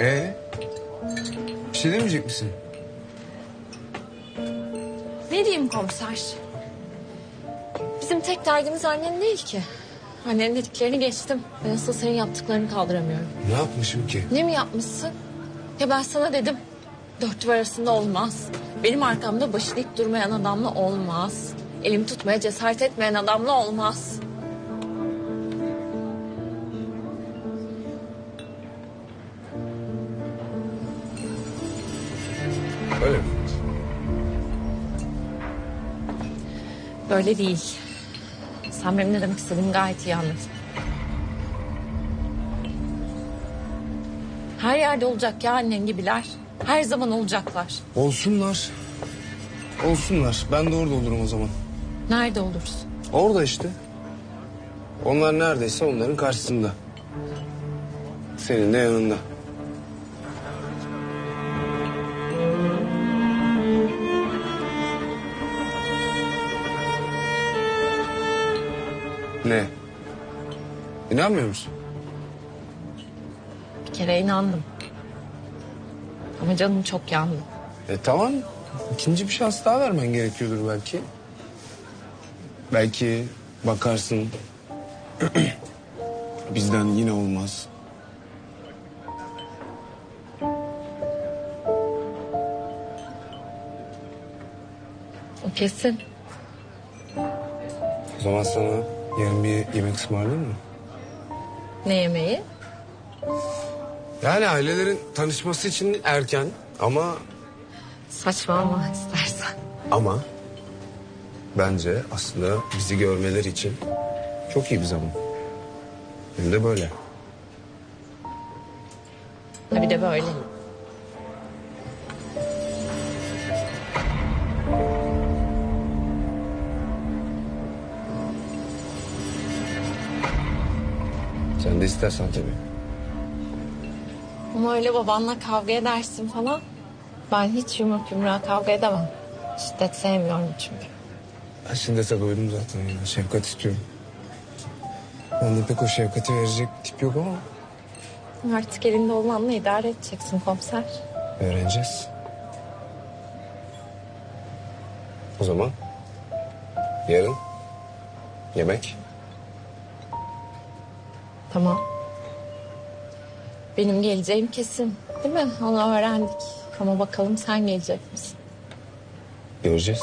Ee? Bir şey demeyecek misin? Ne diyeyim komiser? Bizim tek derdimiz annen değil ki. Annenin dediklerini geçtim. Ben asıl senin yaptıklarını kaldıramıyorum. Ne yapmışım ki? Ne mi yapmışsın? Ya ben sana dedim. Dört duvar arasında olmaz. Benim arkamda başını dik durmayan adamla olmaz. Elimi tutmaya cesaret etmeyen adamla olmaz. Öyle mi? Böyle değil. Sen benim ne demek istediğimi gayet iyi anladın. Her yerde olacak ya annen gibiler. Her zaman olacaklar. Olsunlar. Olsunlar. Ben de orada olurum o zaman. Nerede olursun? Orada işte. Onlar neredeyse onların karşısında. Senin de yanında. Ne? İnanmıyor musun? Bir kere inandım. Ama canım çok yandı. E tamam. İkinci bir şans daha vermen gerekiyordur belki. Belki bakarsın bizden yine olmaz. O kesin. O zaman sana yarın bir yemek ısmarlayayım mı? Ne yemeği? Yani ailelerin tanışması için erken ama Saçmalama istersen. ama bence aslında bizi görmeleri için çok iyi bir zaman. Hem de böyle. Ha bir de böyle. Sen de istersen tabii. Ama öyle babanla kavga edersin falan. Ben hiç yumruk yumruğa kavga edemem. Şiddet sevmiyorum çünkü. Ben şiddete doydum zaten ya. Şefkat istiyorum. Ben de pek o şefkati verecek tip yok ama Artık elinde olanla idare edeceksin komiser. öğreneceğiz. O zaman yarın yemek. Tamam. Benim geleceğim kesin. Değil mi? Onu öğrendik. Ama bakalım sen gelecek misin? Göreceğiz.